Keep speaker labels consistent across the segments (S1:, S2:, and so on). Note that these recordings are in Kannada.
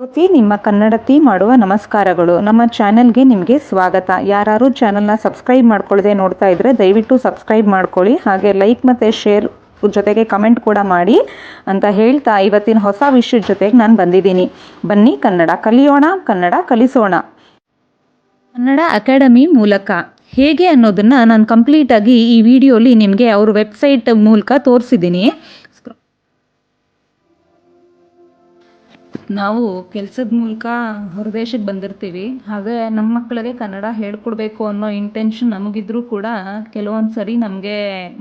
S1: ಜ್ಯೋತಿ ನಿಮ್ಮ ಕನ್ನಡತಿ ಮಾಡುವ ನಮಸ್ಕಾರಗಳು. ನಮ್ಮ ಚಾನೆಲ್ಗೆ ನಿಮಗೆ ಸ್ವಾಗತ. ಯಾರು ಚಾನಲ್ನ ಸಬ್ಸ್ಕ್ರೈಬ್ ಮಾಡ್ಕೊಳ್ಳದೆ ನೋಡ್ತಾ ಇದ್ರೆ ದಯವಿಟ್ಟು ಸಬ್ಸ್ಕ್ರೈಬ್ ಮಾಡ್ಕೊಳ್ಳಿ. ಹಾಗೆ ಲೈಕ್ ಮತ್ತು ಶೇರ್ ಜೊತೆಗೆ ಕಮೆಂಟ್ ಕೂಡ ಮಾಡಿ ಅಂತ ಹೇಳ್ತಾ ಇವತ್ತಿನ ಹೊಸ ವಿಷಯದ ಜೊತೆಗೆ ನಾನು ಬಂದಿದ್ದೀನಿ. ಬನ್ನಿ, ಕನ್ನಡ ಕಲಿಯೋಣ, ಕನ್ನಡ ಕಲಿಸೋಣ. ಕನ್ನಡ ಅಕಾಡೆಮಿ ಮೂಲಕ ಹೇಗೆ ಅನ್ನೋದನ್ನು ನಾನು ಕಂಪ್ಲೀಟಾಗಿ ಈ ವಿಡಿಯೋಲಿ ನಿಮಗೆ ಅವ್ರ ವೆಬ್ಸೈಟ್ ಮೂಲಕ ತೋರಿಸಿದ್ದೀನಿ. ನಾವು ಕೆಲಸದ ಮೂಲಕ ಹೊರದೇಶಕ್ಕೆ ಬಂದಿರ್ತೀವಿ. ಹಾಗೆ ನಮ್ಮ ಮಕ್ಕಳಿಗೆ ಕನ್ನಡ ಹೇಳ್ಕೊಡ್ಬೇಕು ಅನ್ನೋ ಇಂಟೆನ್ಷನ್ ನಮಗಿದ್ರೂ ಕೂಡ ಕೆಲವೊಂದು ಸರಿ ನಮಗೆ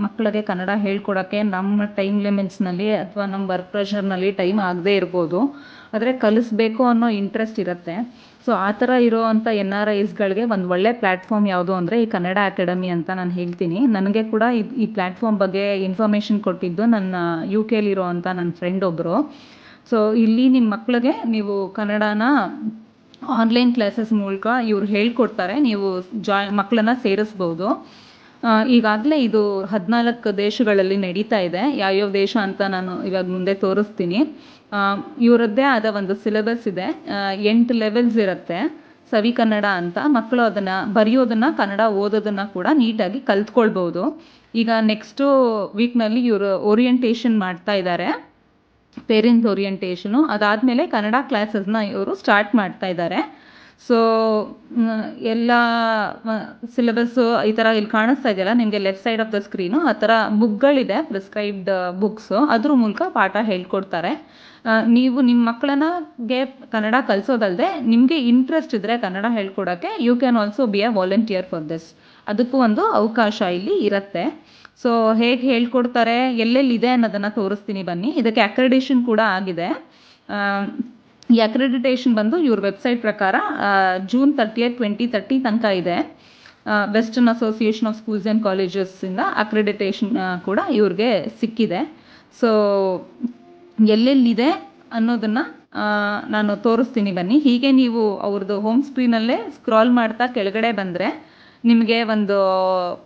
S1: ಮಕ್ಕಳಿಗೆ ಕನ್ನಡ ಹೇಳ್ಕೊಡೋಕ್ಕೆ ನಮ್ಮ ಟೈಮ್ ಲಿಮಿಟ್ಸ್ನಲ್ಲಿ ಅಥವಾ ನಮ್ಮ ವರ್ಕ್ ಪ್ರೆಷರ್ನಲ್ಲಿ ಟೈಮ್ ಆಗದೇ ಇರ್ಬೋದು. ಆದರೆ ಕಲಿಸ್ಬೇಕು ಅನ್ನೋ ಇಂಟ್ರೆಸ್ಟ್ ಇರುತ್ತೆ. ಸೊ ಆ ಥರ ಇರೋವಂಥ ಎನ್ ಆರ್ ಐಸ್ಗಳಿಗೆ ಒಂದು ಒಳ್ಳೆ ಪ್ಲ್ಯಾಟ್ಫಾರ್ಮ್ ಯಾವುದು ಅಂದರೆ ಈ ಕನ್ನಡ ಅಕಾಡೆಮಿ ಅಂತ ನಾನು ಹೇಳ್ತೀನಿ. ನನಗೆ ಕೂಡ ಈ ಪ್ಲ್ಯಾಟ್ಫಾರ್ಮ್ ಬಗ್ಗೆ ಇನ್ಫಾರ್ಮೇಷನ್ ಕೊಟ್ಟಿದ್ದು ನನ್ನ ಯು ಕೆಲಿರೋವಂಥ ನನ್ನ ಫ್ರೆಂಡ್ ಒಬ್ಬರು ಸೊ ಇಲ್ಲಿ ನಿಮ್ಮ ಮಕ್ಕಳಿಗೆ ನೀವು ಕನ್ನಡನ ಆನ್ಲೈನ್ ಕ್ಲಾಸಸ್ ಮೂಲಕ ಇವ್ರು ಹೇಳ್ಕೊಡ್ತಾರೆ. ನೀವು ಜಾಯ್ ಮಕ್ಕಳನ್ನ ಸೇರಿಸ್ಬೋದು. ಈಗಾಗಲೇ ಇದು ಹದಿನಾಲ್ಕು ದೇಶಗಳಲ್ಲಿ ನಡೀತಾ ಇದೆ. ಯಾವ್ಯಾವ ದೇಶ ಅಂತ ನಾನು ಇವಾಗ ಮುಂದೆ ತೋರಿಸ್ತೀನಿ. ಇವರದ್ದೇ ಆದ ಒಂದು ಸಿಲೆಬಸ್ ಇದೆ. ಎಂಟು ಲೆವೆಲ್ಸ್ ಇರುತ್ತೆ ಸವಿ ಕನ್ನಡ ಅಂತ. ಮಕ್ಕಳು ಅದನ್ನು ಬರೆಯೋದನ್ನು, ಕನ್ನಡ ಓದೋದನ್ನು ಕೂಡ ನೀಟಾಗಿ ಕಲ್ತ್ಕೊಳ್ಬೋದು. ಈಗ ನೆಕ್ಸ್ಟು ವೀಕ್ನಲ್ಲಿ ಇವರು ಓರಿಯೆಂಟೇಷನ್ ಮಾಡ್ತಾ ಇದ್ದಾರೆ ಪೇರೆಂಟ್ಸ್ ಓರಿಯೆಂಟೇಷನು ಅದಾದಮೇಲೆ ಕನ್ನಡ ಕ್ಲಾಸಸ್ನ ಇವರು ಸ್ಟಾರ್ಟ್ ಮಾಡ್ತಾ ಇದ್ದಾರೆ ಸೊ ಎಲ್ಲ ಸಿಲೆಬಸ್ಸು ಈ ಥರ ಇಲ್ಲಿ ಕಾಣಿಸ್ತಾ ಇದೆಯಲ್ಲ, ನಿಮಗೆ left side of the screen ಆ ಥರ ಬುಕ್ಗಳಿದೆ ಪ್ರಿಸ್ಕ್ರೈಬ್ಡ್ ಬುಕ್ಸು ಅದ್ರ ಮೂಲಕ ಪಾಠ ಹೇಳ್ಕೊಡ್ತಾರೆ. ನೀವು ನಿಮ್ಮ ಮಕ್ಕಳನ್ನಗೆ ಕನ್ನಡ ಕಲಿಸೋದಲ್ಲದೆ ನಿಮಗೆ ಇಂಟ್ರೆಸ್ಟ್ ಇದ್ದರೆ Kannada ಹೇಳ್ಕೊಡೋಕ್ಕೆ you can also be a volunteer for this ಅದಕ್ಕೂ ಒಂದು ಅವಕಾಶ ಇಲ್ಲಿ ಇರುತ್ತೆ. ಸೊ ಹೇಗೆ ಹೇಳ್ಕೊಡ್ತಾರೆ, ಎಲ್ಲೆಲ್ಲಿದೆ ಅನ್ನೋದನ್ನು ತೋರಿಸ್ತೀನಿ ಬನ್ನಿ. ಇದಕ್ಕೆ ಅಕ್ರೆಡಿಷನ್ ಕೂಡ ಆಗಿದೆ. ಈ ಅಕ್ರೆಡಿಟೇಷನ್ ಬಂದು ಇವ್ರ ವೆಬ್ಸೈಟ್ ಪ್ರಕಾರ ಜೂನ್ ತರ್ಟಿಯತ್ ಟ್ವೆಂಟಿ ತರ್ಟಿ ತನಕ ಇದೆ. Western association of schools and ಕಾಲೇಜಸ್ಸಿಂದ accreditation ಕೂಡ ಇವ್ರಿಗೆ ಸಿಕ್ಕಿದೆ. ಸೊ ಎಲ್ಲೆಲ್ಲಿದೆ ಅನ್ನೋದನ್ನು ನಾನು ತೋರಿಸ್ತೀನಿ ಬನ್ನಿ. ಹೀಗೆ ನೀವು ಅವ್ರದ್ದು ಹೋಮ್ ಸ್ಕ್ರೀನಲ್ಲೇ ಸ್ಕ್ರಾಲ್ ಮಾಡ್ತಾ ಕೆಳಗಡೆ ಬಂದರೆ ನಿಮಗೆ ಒಂದು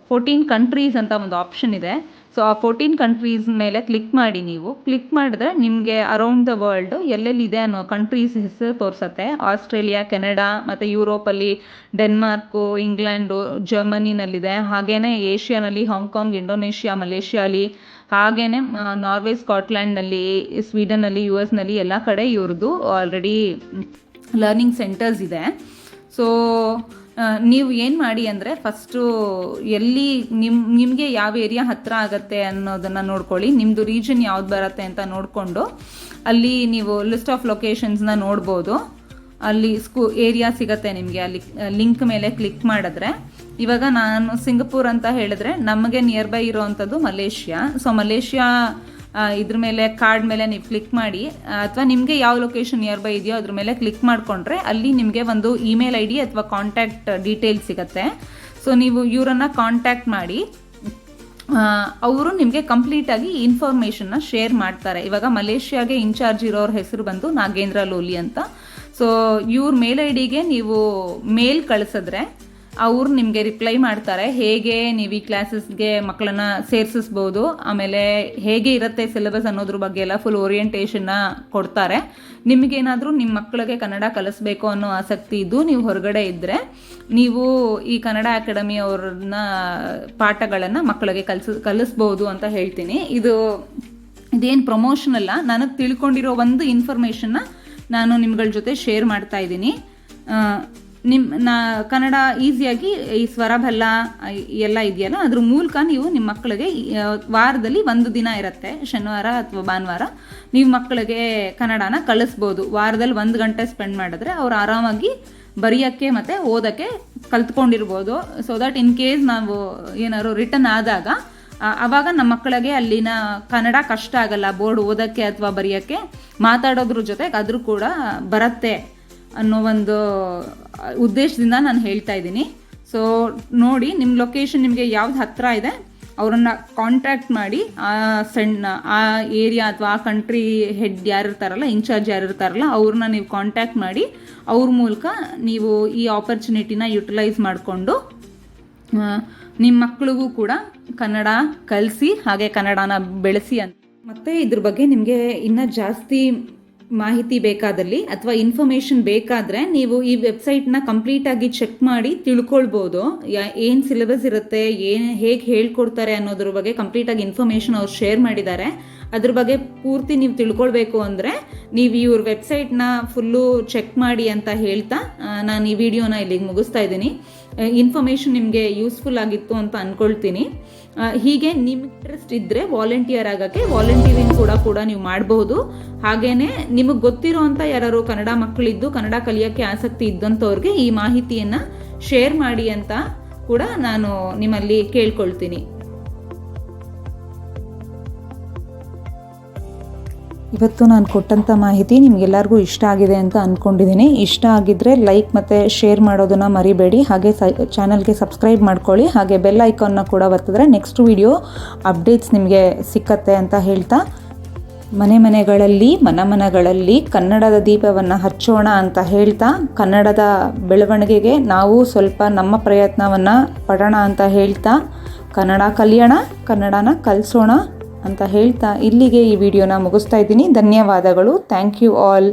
S1: ಫೋರ್ಟೀನ್ ಕಂಟ್ರೀಸ್ ಅಂತ ಒಂದು ಆಪ್ಷನ್ ಇದೆ. ಸೊ ಆ ಫೋರ್ಟೀನ್ ಕಂಟ್ರೀಸ್ ಮೇಲೆ ಕ್ಲಿಕ್ ಮಾಡಿ ನೀವು. ಕ್ಲಿಕ್ ಮಾಡಿದ್ರೆ ನಿಮಗೆ ಅರೌಂಡ್ ದ ವರ್ಲ್ಡು ಎಲ್ಲೆಲ್ಲಿದೆ ಅನ್ನೋ ಕಂಟ್ರೀಸ್ ಹೆಸರು ತೋರಿಸತ್ತೆ. ಆಸ್ಟ್ರೇಲಿಯಾ ಕೆನಡಾ ಮತ್ತು ಯುರೋಪಲ್ಲಿ ಡೆನ್ಮಾರ್ಕು ಇಂಗ್ಲೆಂಡು ಜರ್ಮನಿನಲ್ಲಿದೆ ಹಾಗೆಯೇ ಏಷ್ಯಾನಲ್ಲಿ ಹಾಂಗ್ಕಾಂಗ್ ಇಂಡೋನೇಷ್ಯಾ ಮಲೇಷ್ಯಾಲಿ ಹಾಗೆಯೇ ನಾರ್ವೆ ಸ್ಕಾಟ್ಲ್ಯಾಂಡ್ನಲ್ಲಿ ಸ್ವೀಡನ್ನಲ್ಲಿ ಯು ಎಸ್ನಲ್ಲಿ ಎಲ್ಲ ಕಡೆ ಇವ್ರದ್ದು ಆಲ್ರೆಡಿ ಲರ್ನಿಂಗ್ ಸೆಂಟರ್ಸ್ ಇದೆ. ಸೊ ನೀವು ಏನು ಮಾಡಿ ಅಂದರೆ ಫಸ್ಟು ಎಲ್ಲಿ ನಿಮ್ಮ ನಿಮಗೆ ಯಾವ ಏರಿಯಾ ಹತ್ತಿರ ಆಗುತ್ತೆ ಅನ್ನೋದನ್ನು ನೋಡ್ಕೊಳ್ಳಿ. ನಿಮ್ಮದು ರೀಜನ್ ಯಾವ್ದು ಬರುತ್ತೆ ಅಂತ ನೋಡಿಕೊಂಡು ಅಲ್ಲಿ ನೀವು ಲಿಸ್ಟ್ ಆಫ್ ಲೊಕೇಶನ್ಸ್ನ ನೋಡ್ಬೋದು. ಅಲ್ಲಿ ಸ್ಕೂ ಏರಿಯಾ ಸಿಗತ್ತೆ ನಿಮಗೆ. ಅಲ್ಲಿ ಲಿಂಕ್ ಮೇಲೆ ಕ್ಲಿಕ್ ಮಾಡಿದ್ರೆ. ಇವಾಗ ನಾನು ಸಿಂಗಪೂರ್ ಅಂತ ಹೇಳಿದ್ರೆ ನಮಗೆ ನಿಯರ್ ಬೈ ಇರೋವಂಥದ್ದು ಮಲೇಷ್ಯಾ. ಸೊ ಮಲೇಷ್ಯಾ ಇದ್ರ ಮೇಲೆ ಕಾರ್ಡ್ ಮೇಲೆ ನೀವು ಕ್ಲಿಕ್ ಮಾಡಿ, ಅಥವಾ ನಿಮಗೆ ಯಾವ ಲೊಕೇಶನ್ ನಿಯರ್ ಬೈ ಇದೆಯೋ ಅದ್ರ ಮೇಲೆ ಕ್ಲಿಕ್ ಮಾಡಿಕೊಂಡ್ರೆ ಅಲ್ಲಿ ನಿಮಗೆ ಒಂದು ಇಮೇಲ್ ಐ ಡಿ ಅಥವಾ ಕಾಂಟ್ಯಾಕ್ಟ್ ಡೀಟೇಲ್ಸ್ ಸಿಗುತ್ತೆ. ಸೊ ನೀವು ಇವರನ್ನು ಕಾಂಟ್ಯಾಕ್ಟ್ ಮಾಡಿ ಅವರು ನಿಮಗೆ ಕಂಪ್ಲೀಟಾಗಿ ಇನ್ಫಾರ್ಮೇಷನ್ನ ಶೇರ್ ಮಾಡ್ತಾರೆ. ಇವಾಗ ಮಲೇಷ್ಯಾಗೆ ಇನ್ಚಾರ್ಜ್ ಇರೋರ ಹೆಸರು ಬಂದು ನಾಗೇಂದ್ರ ಲೋಲಿ ಅಂತ. ಸೊ ಇವ್ರ ಮೇಲ್ ಐ ಡಿಗೆ ನೀವು ಮೇಲ್ ಕಳಿಸಿದ್ರೆ ಅವ್ರು ನಿಮಗೆ ರಿಪ್ಲೈ ಮಾಡ್ತಾರೆ, ಹೇಗೆ ನೀವು ಈ ಕ್ಲಾಸಸ್ಗೆ ಮಕ್ಕಳನ್ನ ಸೇರಿಸಬಹುದು ಆಮೇಲೆ ಹೇಗೆ ಇರುತ್ತೆ ಸಿಲೆಬಸ್ ಅನ್ನೋದ್ರ ಬಗ್ಗೆ ಎಲ್ಲ ಫುಲ್ ಓರಿಯೆಂಟೇಷನ್ನ ಕೊಡ್ತಾರೆ. ನಿಮಗೇನಾದರೂ ನಿಮ್ಮ ಮಕ್ಕಳಿಗೆ ಕನ್ನಡ ಕಲಿಸ್ಬೇಕು ಅನ್ನೋ ಆಸಕ್ತಿ ಇದ್ದು ನೀವು ಹೊರಗಡೆ ಇದ್ದರೆ ನೀವು ಈ ಕನ್ನಡ ಅಕಾಡೆಮಿ ಅವ್ರನ್ನ ಪಾಠಗಳನ್ನು ಮಕ್ಕಳಿಗೆ ಕಲಿಸ್, ಕಲಿಸ್ಬೋದು ಅಂತ ಹೇಳ್ತೀನಿ. ಇದು ಇದೇನು ಪ್ರಮೋಷನ್ ಅಲ್ಲ ನನಗೆ ತಿಳ್ಕೊಂಡಿರೋ ಒಂದು ಇನ್ಫಾರ್ಮೇಷನ್ನ ನಾನು ನಿಮ್ಗಳ ಜೊತೆ ಶೇರ್ ಮಾಡ್ತಾ ಇದ್ದೀನಿ. ನಿಮ್ಮ ನಾ ಕನ್ನಡ ಈಸಿಯಾಗಿ ಈ ಸ್ವರ ಬೆಲ್ಲ ಎಲ್ಲ ಇದೆಯಲ್ಲ? ಅದ್ರ ಮೂಲಕ ನೀವು ನಿಮ್ಮ ಮಕ್ಕಳಿಗೆ ವಾರದಲ್ಲಿ ಒಂದು ದಿನ ಇರುತ್ತೆ, ಶನಿವಾರ ಅಥವಾ ಭಾನುವಾರ, ನೀವು ಮಕ್ಕಳಿಗೆ ಕನ್ನಡನ ಕಳಿಸ್ಬೋದು. ವಾರದಲ್ಲಿ ಒಂದು ಗಂಟೆ ಸ್ಪೆಂಡ್ ಮಾಡಿದ್ರೆ ಅವ್ರು ಆರಾಮಾಗಿ ಬರೆಯೋಕ್ಕೆ ಮತ್ತು ಓದೋಕ್ಕೆ ಕಲ್ತ್ಕೊಂಡಿರ್ಬೋದು. ಸೊ ದಟ್ ಇನ್ ಕೇಸ್ ನಾವು ಏನಾದ್ರು ರಿಟರ್ನ್ ಆದಾಗ ಆವಾಗ ನಮ್ಮ ಮಕ್ಕಳಿಗೆ ಅಲ್ಲಿನ ಕನ್ನಡ ಕಷ್ಟ ಆಗಲ್ಲ. ಬೋರ್ಡ್ ಓದೋಕ್ಕೆ ಅಥವಾ ಬರೆಯೋಕ್ಕೆ ಮಾತಾಡೋದ್ರ ಜೊತೆಗೆ ಅದ್ರೂ ಕೂಡ ಬರುತ್ತೆ. ಅನ್ನೋ ಒಂದು ಉದ್ದೇಶದಿಂದ ನಾನು ಹೇಳ್ತಾ ಇದ್ದೀನಿ. ಸೊ ನೋಡಿ ನಿಮ್ಮ ಲೊಕೇಶನ್ ನಿಮಗೆ ಯಾವ್ದು ಹತ್ತಿರ ಇದೆ, ಅವರನ್ನು ಕಾಂಟ್ಯಾಕ್ಟ್ ಮಾಡಿ, ಆ ಸಣ್ಣ, ಆ ಏರಿಯಾ ಅಥವಾ ಆ ಕಂಟ್ರಿ ಹೆಡ್ ಯಾರು ಇರ್ತಾರಲ್ಲ ಇನ್ಚಾರ್ಜ್ ಯಾರು ಇರ್ತಾರಲ್ಲ, ಅವ್ರನ್ನ ನೀವು ಕಾಂಟ್ಯಾಕ್ಟ್ ಮಾಡಿ, ಅವ್ರ ಮೂಲಕ ನೀವು ಈ ಆಪರ್ಚುನಿಟಿನ ಯುಟಿಲೈಸ್ ಮಾಡಿಕೊಂಡು ನಿಮ್ಮ ಮಕ್ಕಳಿಗೂ ಕೂಡ ಕನ್ನಡ ಕಲಿಸಿ, ಹಾಗೆ ಕನ್ನಡನ ಬೆಳೆಸಿ ಅಂತ. ಮತ್ತು ಇದ್ರ ಬಗ್ಗೆ ನಿಮಗೆ ಇನ್ನೂ ಜಾಸ್ತಿ ಮಾಹಿತಿ ಬೇಕಾದಲ್ಲಿ ಅಥವಾ ಇನ್ಫಾರ್ಮೇಷನ್ ಬೇಕಾದರೆ ನೀವು ಈ ವೆಬ್ಸೈಟ್ನ ಕಂಪ್ಲೀಟಾಗಿ ಚೆಕ್ ಮಾಡಿ ತಿಳ್ಕೊಳ್ಬೋದು. ಏನು ಸಿಲೆಬಸ್ ಇರುತ್ತೆ, ಏನು, ಹೇಗೆ ಹೇಳ್ಕೊಡ್ತಾರೆ ಅನ್ನೋದ್ರ ಬಗ್ಗೆ ಕಂಪ್ಲೀಟಾಗಿ ಇನ್ಫಾರ್ಮೇಶನ್ ಅವ್ರು ಶೇರ್ ಮಾಡಿದ್ದಾರೆ. ಅದ್ರ ಬಗ್ಗೆ ಪೂರ್ತಿ ನೀವು ತಿಳ್ಕೊಳ್ಬೇಕು ಅಂದರೆ ನೀವು ಇವ್ರ ವೆಬ್ಸೈಟ್ನ ಫುಲ್ಲು ಚೆಕ್ ಮಾಡಿ ಅಂತ ಹೇಳ್ತಾ ನಾನು ಈ ವಿಡಿಯೋನ ಇಲ್ಲಿಗೆ ಮುಗಿಸ್ತಾ ಇದ್ದೀನಿ. ಇನ್ಫಾರ್ಮೇಷನ್ ನಿಮಗೆ ಯೂಸ್ಫುಲ್ ಆಗಿತ್ತು ಅಂತ ಅಂದ್ಕೊಳ್ತೀನಿ ಹೀಗೆ ನಿಮ್ಮ ಇಂಟ್ರೆಸ್ಟ್ ಇದ್ದರೆ ವಾಲಂಟಿಯರ್ ಆಗೋಕ್ಕೆ ವಾಲಂಟಿಯರಿಂಗ್ ಕೂಡ ಕೂಡ ನೀವು ಮಾಡಬಹುದು ಹಾಗೆಯೇ ನಿಮಗೆ ಗೊತ್ತಿರೋಂಥ ಯಾರು ಕನ್ನಡ ಮಕ್ಕಳಿದ್ದು, ಕನ್ನಡ ಕಲಿಯೋಕ್ಕೆ ಆಸಕ್ತಿ ಇದ್ದಂಥವ್ರಿಗೆ ಈ ಮಾಹಿತಿಯನ್ನು ಶೇರ್ ಮಾಡಿ ಅಂತ ಕೂಡ ನಾನು ನಿಮ್ಮಲ್ಲಿ ಕೇಳ್ಕೊಳ್ತೀನಿ. ಇವತ್ತು ನಾನು ಕೊಟ್ಟಂಥ ಮಾಹಿತಿ ನಿಮಗೆಲ್ಲರಿಗೂ ಇಷ್ಟ ಆಗಿದೆ ಅಂತ ಅಂದ್ಕೊಂಡಿದ್ದೀನಿ ಇಷ್ಟ ಆಗಿದ್ದರೆ ಲೈಕ್ ಮತ್ತು ಶೇರ್ ಮಾಡೋದನ್ನು ಮರಿಬೇಡಿ. ಹಾಗೆ ಸ, ಚಾನಲ್ಗೆ ಸಬ್ಸ್ಕ್ರೈಬ್ ಮಾಡ್ಕೊಳ್ಳಿ. ಹಾಗೆ ಬೆಲ್ ಐಕಾನ್ನ ಕೂಡ ಒತ್ತಿದ್ರೆ ನೆಕ್ಸ್ಟ್ ವಿಡಿಯೋ ಅಪ್ಡೇಟ್ಸ್ ನಿಮಗೆ ಸಿಕ್ಕತ್ತೆ ಅಂತ ಹೇಳ್ತಾ. ಮನೆ ಮನೆಗಳಲ್ಲಿ, ಮನ ಮನಗಳಲ್ಲಿ ಕನ್ನಡದ ದೀಪವನ್ನು ಹಚ್ಚೋಣ ಅಂತ ಹೇಳ್ತಾ. ಕನ್ನಡದ ಬೆಳವಣಿಗೆಗೆ ನಾವು ಸ್ವಲ್ಪ ನಮ್ಮ ಪ್ರಯತ್ನವನ್ನು ಪಡೋಣ ಅಂತ ಹೇಳ್ತಾ. ಕನ್ನಡ ಕಲಿಯೋಣ, ಕನ್ನಡನ ಕಲಿಸೋಣ. ಅಂತ ಹೇಳ್ತಾ ಇಲ್ಲಿಗೆ ಈ ವಿಡಿಯೋನ ಮುಗಿಸ್ತಾ ಇದ್ದೀನಿ. ಧನ್ಯವಾದಗಳು. Thank you all